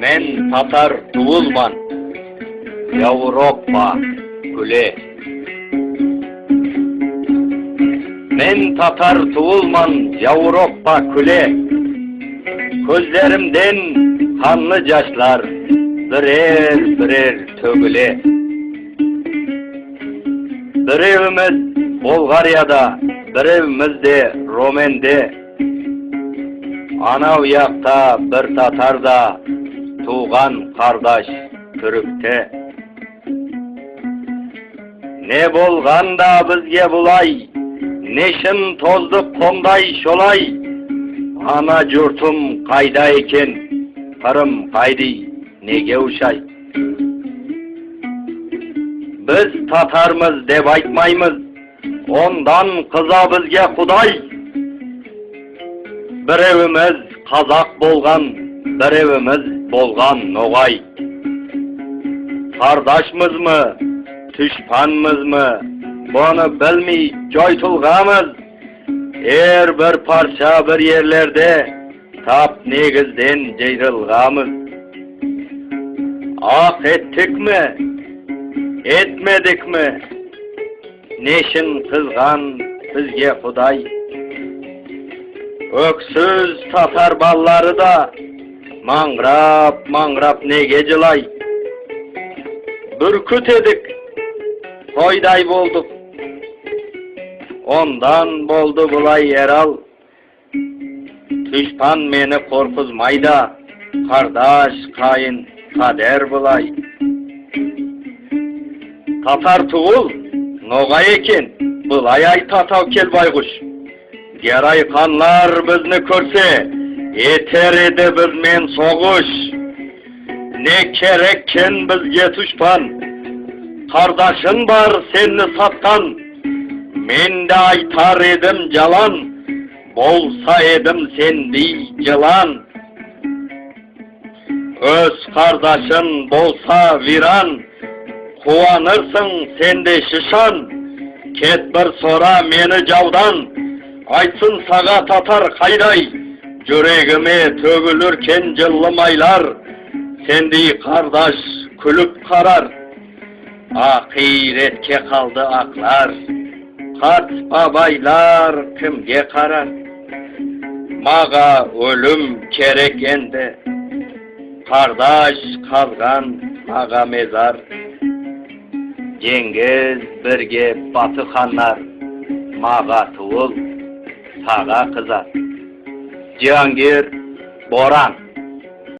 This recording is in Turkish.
Men Tatar tuğulman. Avrupa güle. Men Tatar tuğulman Avrupa küle. Gözlerimden kanlı yaşlar birer birer tögüle. Bir evimiz Bulgarya'da, bir evimiz de Romen'de. Ana yakta bir Tatar'da, tuğan kardeş Türk'te. Ne bolgan da bizge bulay, neşin tozduk konday şolay. Ana yurtum kayda eken, karım kaydi nege uşay. Biz Tatarmız dep aytmaymiz, ondan kıza bizge Kuday. Bir evimiz Kazak bolgan, bir evimiz bolgan Nogay. Kardeşmiz mı, düşmanmız mı, bunu bilmey joytulgamız. Eğer bir parça bir yerlerde tap negizden ceyrılgamız. Ah ettik mi, etmedik mi? Neşin kızgan bizge Kuday. Öksüz tatar balları da mangrap mangrap ne gecilay. Bürküt edik, koyday bolduk. Ondan boldu bulay yeral. Düşman meni korkuzmayda, kardeş kayın kader bulay. Tatar tuğul, noga eken, bulay ay tatav kel baykuş. Geray kanlar bizni körse, yeter edi biz men soğuş. Ne kerekken bizge düşman, kardeşin var seni sattan. Men de aytar edim jalan, bolsa edim sendi yılan. Öz kardeşin bolsa viran, kuanırsın sende şişan. Ket bir sora meni javdan, aytsın sağa tatar kayday. Yüreğime tөгülürken jıllımaylar, sendi kardeş külüp karar. Ahiretke kaldı aklar, kat babaylar kimge karar. Maga ölüm kerek endi, kardeş kalgan maga mezar. Cengiz birge batı xanlar, maga tuğul, sağa kızar. Cihangir, Boran.